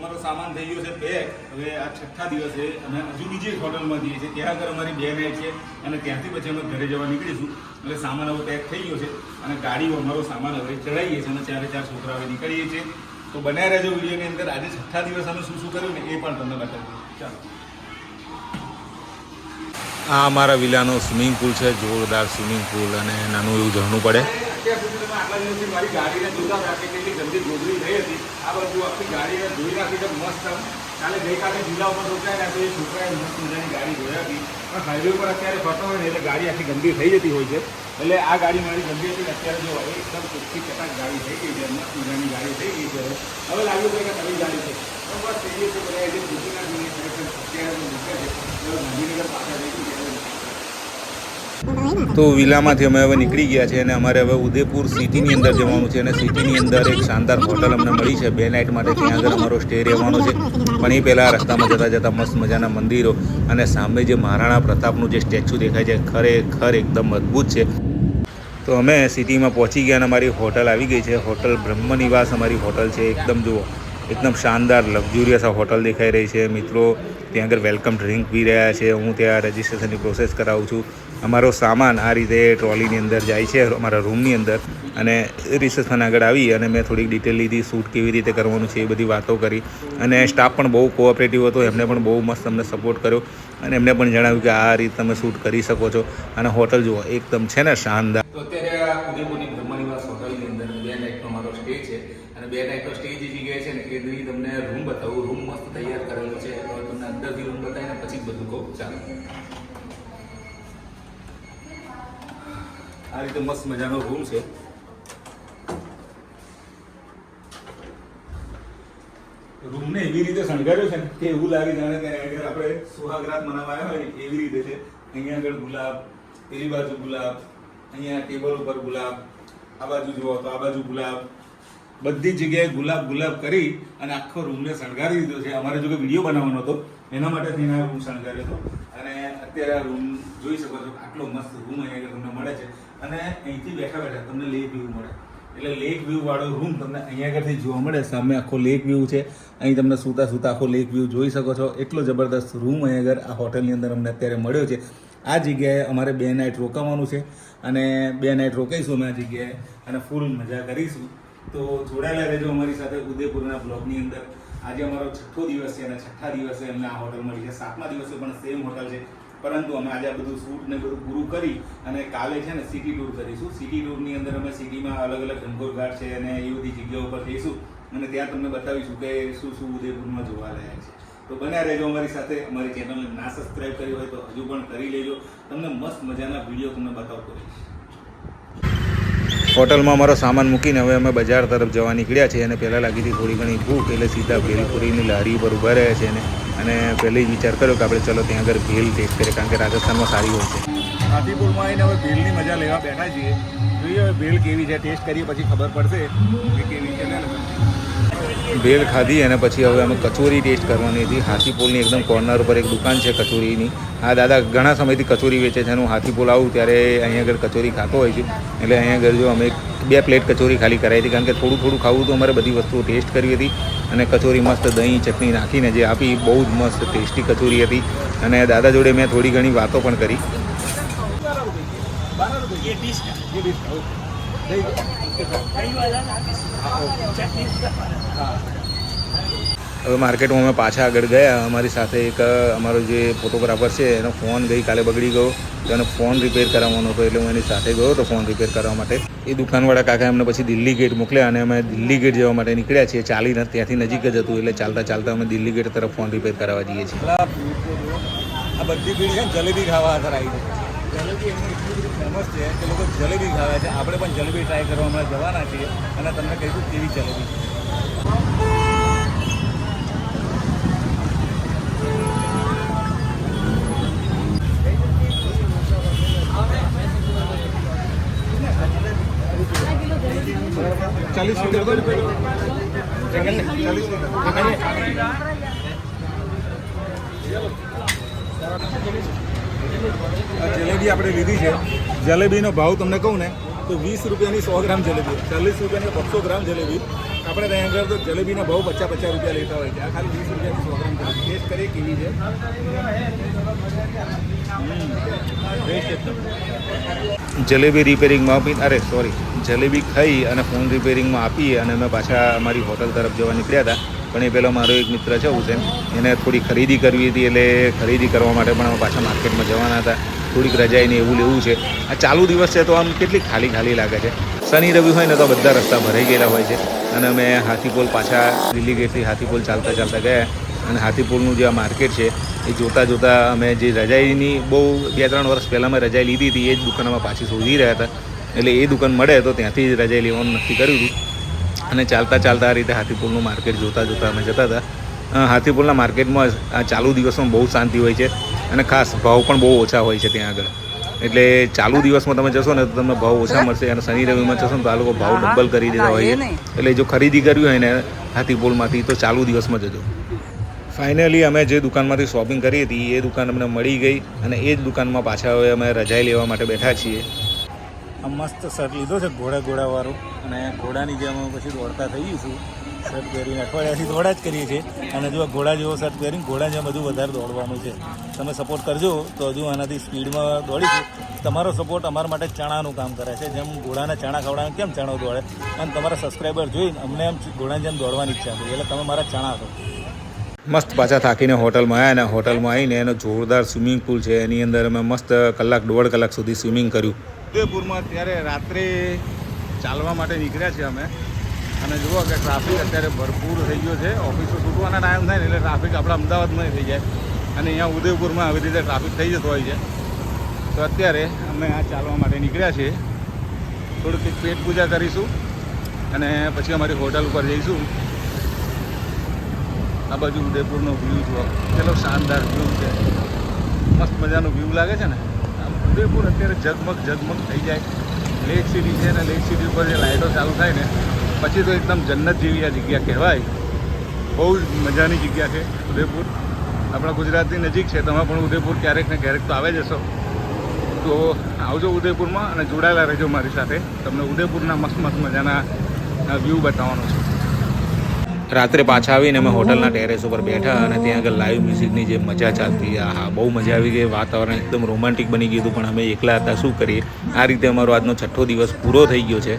અમારો સામાન થઈ ગયો છે પેક હવે આ છઠ્ઠા દિવસે અમે હજુ બીજી હોટલમાં જઈએ છીએ. ત્યાં આગળ અમારી બે મેચ છે અને ત્યાંથી પછી અમે ઘરે જવા નીકળીશું. એટલે સામાન હવે પેક થઈ ગયો છે અને ગાડીઓ અમારો સામાન હવે ચડાવીએ છીએ અને ચારે ચાર છોકરા હવે નીકળીએ છીએ. તો બન્યા રહેજો વિડીયોની અંદર. આજે છઠ્ઠા દિવસ અમે શું શું કર્યું ને એ પણ તમને બતાવીએ. ચાલો. આ અમારા વિલાનો સ્વિમિંગ પુલ છે, જોરદાર સ્વિમિંગ પુલ અને નાનું એવું ઝરણું પડે. અત્યાર સુધી તમે આટલા દિવસથી મારી ગાડીને જોતા હતા કે કેટલી ગંદી ગોદરી થઈ હતી. આ બધું આખી ગાડીને ધોઈ નાખી તો મસ્ત. કાલે ગઈકાલે જિલ્લા ઉપર રોકાયા તો એ છોકરાએ મસ્ત મજાની ગાડી ધોઈ હતી પણ હાઈવે પર અત્યારે ફરતો હોય ને એટલે ગાડી આખી ગંદી થઈ જતી હોય છે. એટલે આ ગાડી મારી ગંદી હતી અત્યારે જો એકદમ ચોખ્ખી ચટાક ગાડી થઈ ગઈ છે, મસ્ત મજાની ગાડી થઈ ગઈ છે હવે. હવે લાગ્યું છે કે નવી ગાડી છે. તો બસ થઈ ગઈ છે, બધા જે છે અત્યારે મૂકે છે. ગાંધીનગર પાછા ત્યારે તો વિલામાંથી અમે હવે નીકળી ગયા છે અને અમારે હવે ઉદયપુર સિટીની અંદર જવાનું છે અને સિટીની અંદર એક શાનદાર હોટલ અમને મળી છે બે નાઇટ માટે ત્યાં આગળ અમારો સ્ટે રહેવાનો છે. પણ એ પહેલાં રસ્તામાં જતાં જતાં મસ્ત મજાના મંદિરો અને સામે જે મહારાણા પ્રતાપનું જે સ્ટેચ્યુ દેખાય છે, ખરેખર એકદમ અદ્ભુત છે. તો અમે સિટીમાં પહોંચી ગયા અને અમારી હોટલ આવી ગઈ છે. હોટલ બ્રહ્મનિવાસ અમારી હોટલ છે. એકદમ જુઓ, એકદમ શાનદાર લક્ઝુરિયસ આ હોટલ દેખાઈ રહી છે. મિત્રો, ત્યાં આગળ વેલકમ ડ્રિંક પી રહ્યા છે. હું ત્યાં રજિસ્ટ્રેશનની પ્રોસેસ કરાવું છું. અમારો સામાન આ રીતે ટ્રોલીની અંદર જાય છે, અમારા રૂમની અંદર. અને રિસેપ્શન આગળ આવી અને મેં થોડીક ડિટેલ લીધી શૂટ કેવી રીતે કરવાનું છે એ બધી વાતો કરી. અને સ્ટાફ પણ બહુ કોઓપરેટિવ હતો, એમને પણ બહુ મસ્ત અમને સપોર્ટ કર્યો. અને એમને પણ જણાવ્યું કે આ રીતે તમે શૂટ કરી શકો છો. અને હોટલ જુઓ, એકદમ છે ને શાનદાર. બે નાઇટનો મારો જગ્યાએ છે ને, એ બધી તમને રૂમ બતાવું. રૂમ મસ્ત તૈયાર કરેલો છે. તમને અંદરથી રૂમ બતાવીને પછી બધું કહું. ચાલો. આ રીતે મસ્ત મજાનો રૂમ છે. રૂમને એવી રીતે શણગાર્યો છે ને કે એવું લાગે જાણે કે આપણે સુહાગરાત આવ્યા હોય એવી રીતે છે. અહીંયા આગળ ગુલાબ, પેલી બાજુ ગુલાબ, અહીંયા ટેબલ ઉપર ગુલાબ, આ બાજુ જુઓ તો આ બાજુ ગુલાબ. બધી જગ્યાએ ગુલાબ ગુલાબ કરી અને આખો રૂમને શણગારી દીધો છે. અમારે જો કે વીડિયો બનાવવાનો હતો, એના માટે થઈને આ રૂમ શણગાર્યો હતો. અને અત્યારે આ રૂમ જોઈ શકો છો આટલો મસ્ત રૂમ અહીંયા તમને મળે છે. અને અહીંથી બેઠા બેઠા તમને લેક વ્યૂ મળે. એટલે લેક વ્યૂ વાળો રૂમ તમને અહીંયા આગળથી જોવા મળે. સામે આખો લેક વ્યૂ છે. અહીં તમને સૂતા સૂતા આખો લેક વ્યૂ જોઈ શકો છો. એટલો જબરદસ્ત રૂમ અહીંયા આગળ આ હોટલની અંદર અમને અત્યારે મળ્યો છે. આ જગ્યાએ અમારે બે નાઇટ રોકાવાનું છે. અને બે નાઇટ રોકાઈશું અમે આ જગ્યાએ અને ફૂલ મજા કરીશું. તો જોડાયેલા રહેજો અમારી સાથે ઉદયપુરના બ્લોગની અંદર. આજે અમારો છઠ્ઠો દિવસ છે અને છઠ્ઠા દિવસે અમને આ હોટલ મળી છે. સાતમા દિવસે પણ સેમ હોટલ છે. પરંતુ અમે આજે આ બધું શૂટ ને બધું પૂરું કરી અને કાલે છે ને સિટી ટૂર કરીશું. સિટી ટૂરની અંદર અમે સિટીમાં અલગ અલગ ઘનઘોર ઘાટ છે અને એ બધી જગ્યાઓ પર જઈશું અને ત્યાં તમને બતાવીશું કે શું શું ઉદયપુરમાં જોવા રહ્યા છે. તો બન્યા રહેજો અમારી સાથે. અમારી ચેનલને ના સબસ્ક્રાઈબ કરી હોય તો હજુ પણ કરી લેજો. તમને મસ્ત મજાના વીડિયો તમને બતાવતો રહીશ. હોટલમાં અમારો સામાન મૂકીને હવે અમે બજાર તરફ જવા નીકળ્યા છીએ અને પહેલાં લાગી હતી થોડી ઘણી ભૂખ, એટલે સીધા ભેલપુરીની લારી ઉપર ઊભા રહ્યા છે અને અને પહેલી વિચાર કર્યો કે આપણે ચલો ત્યાં આગળ ભેલ ટેસ્ટ કરીએ, કારણ કે રાજસ્થાનમાં સારી હોય છે. હાથીપુરમાં આવીને હવે ભેલની મજા લેવા બેઠા છીએ. જોઈએ હવે ભેલ કેવી છે ટેસ્ટ કરીએ, પછી ખબર પડશે કે કેવી છે ભેલ ખાધી અને પછી હવે અમે કચોરી ટેસ્ટ કરવાની હતી. હાથીપોલની એકદમ કોર્નર ઉપર એક દુકાન છે કચોરીની. આ દાદા, ઘણા સમયથી કચોરી વેચે છે અને હું હાથીપોલ આવું ત્યારે અહીંયા આગળ કચોરી ખાતો હોય છે. એટલે અહીંયા આગળ જો અમે બે પ્લેટ કચોરી ખાલી કરાવી હતી. કારણ કે થોડું થોડું ખાવું તો અમારે બધી વસ્તુઓ ટેસ્ટ કરવી હતી અને કચોરી મસ્ત દહીં, ચટણી નાખીને જે આપી, બહુ જ મસ્ત ટેસ્ટી કચોરી હતી. અને દાદા જોડે મેં થોડી ઘણી વાતો પણ કરી. હવે માર્કેટમાં અમે પાછા આગળ ગયા. અમારી સાથે એક અમારો જે ફોટોગ્રાફર છે, એનો ફોન ગઈકાલે બગડી ગયો. તો એને ફોન રિપેર કરાવવાનો હતો, એટલે હું એની સાથે ગયો હતો ફોન રિપેર કરવા માટે. એ દુકાનવાળા કાકા એમને પછી દિલ્હી ગેટ મોકલ્યા અને અમે દિલ્હી ગેટ જવા માટે નીકળ્યા છીએ. ચાલીને ત્યાંથી નજીક જ હતું, એટલે ચાલતા ચાલતા અમે દિલ્હી ગેટ તરફ ફોન રિપેર કરાવવા જઈએ છીએ. આ બધી જલેબી ખાવા છે. જલેબી એમની એટલી બધી ફેમસ છે કે લોકો જલેબી ખાવે છે. આપણે પણ જલેબી ટ્રાય કરવા હમણાં જવાના છીએ અને તમને કહીશું કેવી જલેબી. ચાલીસ ચાલીસ જલેબી આપણે લીધી છે. જલેબીનો ભાવ તમને કહું ને, તો વીસ રૂપિયાની સો ગ્રામ જલેબી, ચાલીસ રૂપિયાની બસો ગ્રામ જલેબી. આપણે ત્યાં આગળ તો જલેબીના ભાવ પચાસ પચાસ રૂપિયા લેતા હોય છે. આ ખાલી વીસ રૂપિયાની સો ગ્રામ જલેબી. ટેસ્ટ કરીએ કેવી છે? જલેબી રિપેરિંગમાં આપી અરે સોરી જલેબી ખાઈ અને ફોન રિપેરિંગમાં આપી અને અમે પાછા અમારી હોટલ તરફ જવા નીકળ્યા હતા. પણ એ પહેલાં મારો એક મિત્ર છે હુસેન એને થોડી ખરીદી કરવી હતી, એટલે ખરીદી કરવા માટે પણ અમે પાછા માર્કેટમાં જવાના હતા. થોડીક રજાઈને એવું લેવું છે. આ ચાલુ દિવસ છે તો આમ કેટલી ખાલી ખાલી લાગે છે. શનિ, રવિ હોય ને તો બધા રસ્તા ભરાઈ ગયેલા હોય છે. અને અમે હાથીપોલ પાછા દિલ્હી ગેટથી હાથીપોલ ચાલતા ચાલતા ગયા. અને હાથીપોલનું જે આ માર્કેટ છે, એ જોતાં જોતાં અમે જે રજાઈની બહુ બે, ત્રણ વર્ષ પહેલાં મેં રજાઈ લીધી હતી, એ જ દુકાનમાં પાછી શોધી રહ્યા હતા. એટલે એ દુકાન મળે તો ત્યાંથી જ રજાઈ લેવાનું નક્કી કર્યું હતું. અને ચાલતા ચાલતા આ રીતે હાથીપુલનું માર્કેટ જોતા જોતા અમે જતા હતા. હાથીપુલના માર્કેટમાં આ ચાલુ દિવસમાં બહુ શાંતિ હોય છે અને ખાસ ભાવ પણ બહુ ઓછા હોય છે ત્યાં આગળ. એટલે ચાલુ દિવસમાં તમે જશો ને તો તમને ભાવ ઓછા મળશે અને શનિ રવિમાં જશો ને તો આ લોકો ભાવ ડબલ કરી દેતા હોય એટલે જો ખરીદી કરવી હોય ને હાથીપુલમાંથી તો ચાલુ દિવસમાં જજો. ફાઇનલી અમે જે દુકાનમાંથી શોપિંગ કરી હતી એ દુકાન અમને મળી ગઈ અને એ જ દુકાનમાં પાછા હવે અમે રજાઈ લેવા માટે બેઠા છીએ. આ મસ્ત શર્ટ લીધો છે ઘોડા ઘોડાવાળું. અને ઘોડાની જેમ પછી દોડતા થઈ છું. શર્ટ પહેરીને અઠવાડિયાથી દોડા જ કરીએ છીએ. અને હજુ આ ઘોડા જેવો શર્ટ પહેરીને ઘોડા જેમ હજુ વધારે દોડવાનું છે. તમે સપોર્ટ કરજો. તો હજુ આનાથી સ્પીડમાં દોડીશું. તમારો સપોર્ટ અમારા માટે ચણાનું કામ કરે છે. જેમ ઘોડાના ચણા ખવડાવે કેમ ચણો દોડે? અને તમારા સબસ્ક્રાઈબર જોઈને અમને એમ ઘોડાની જેમ દોડવાની ઈચ્છા થઈ એટલે તમે મારા ચણા છો મસ્ત પાછા થાકીને હોટલમાં આવ્યા અને હોટલમાં આવીને એનો જોરદાર સ્વિમિંગ પુલ છે. એની અંદર અમે મસ્ત કલાક, દોઢ કલાક સુધી સ્વિમિંગ કર્યું. ઉદયપુરમાં અત્યારે રાત્રે ચાલવા માટે નીકળ્યા છીએ અમે. અને જુઓ કે ટ્રાફિક અત્યારે ભરપૂર થઈ ગયો છે. ઓફિસો છૂટવાના ટાઈમ થાય ને એટલે ટ્રાફિક આપણા અમદાવાદમાં થઈ જાય. અને અહીંયા ઉદયપુરમાં આવી રીતે ટ્રાફિક થઈ જતો હોય છે. તો અત્યારે અમે આ ચાલવા માટે નીકળ્યા છીએ. થોડુંક પેટ પૂજા કરીશું અને પછી અમારી હોટલ ઉપર જઈશું. આ બાજુ ઉદયપુરનો વ્યૂ જુઓ. કેટલો શાનદાર વ્યૂ છે. મસ્ત મજાનો વ્યૂ લાગે છે ને? ઉદયપુર અત્યારે ઝગમગ ઝગમગ થઈ જાય. લેક સિટી છે ને લેક સિટી ઉપર જે લાઇટો ચાલુ થાય ને, પછી તો એકદમ જન્નત જેવી આ જગ્યા કહેવાય. બહુ જ મજાની જગ્યા છે ઉદયપુર. આપણા ગુજરાતની નજીક છે, તમે પણ ઉદયપુર ક્યારેક ને ક્યારેક તો આવે જશો તો આવજો ઉદયપુરમાં અને જોડાયેલા રહેજો મારી સાથે. તમને ઉદયપુરના મસ્ત મસ્ત મજાના વ્યૂ બતાવવાનો છે. રાત્રે પાછા આવીને અમે હોટલના ટેરેસ ઉપર બેઠા અને ત્યાં આગળ લાઈવ મ્યુઝિકની જે મજા ચાલતી હા બહુ મજા આવી ગઈ. વાતાવરણ એકદમ રોમાન્ટિક બની ગયું હતું, પણ અમે એકલા હતા. શું કરીએ? આ રીતે અમારો આજનો છઠ્ઠો દિવસ પૂરો થઈ ગયો છે.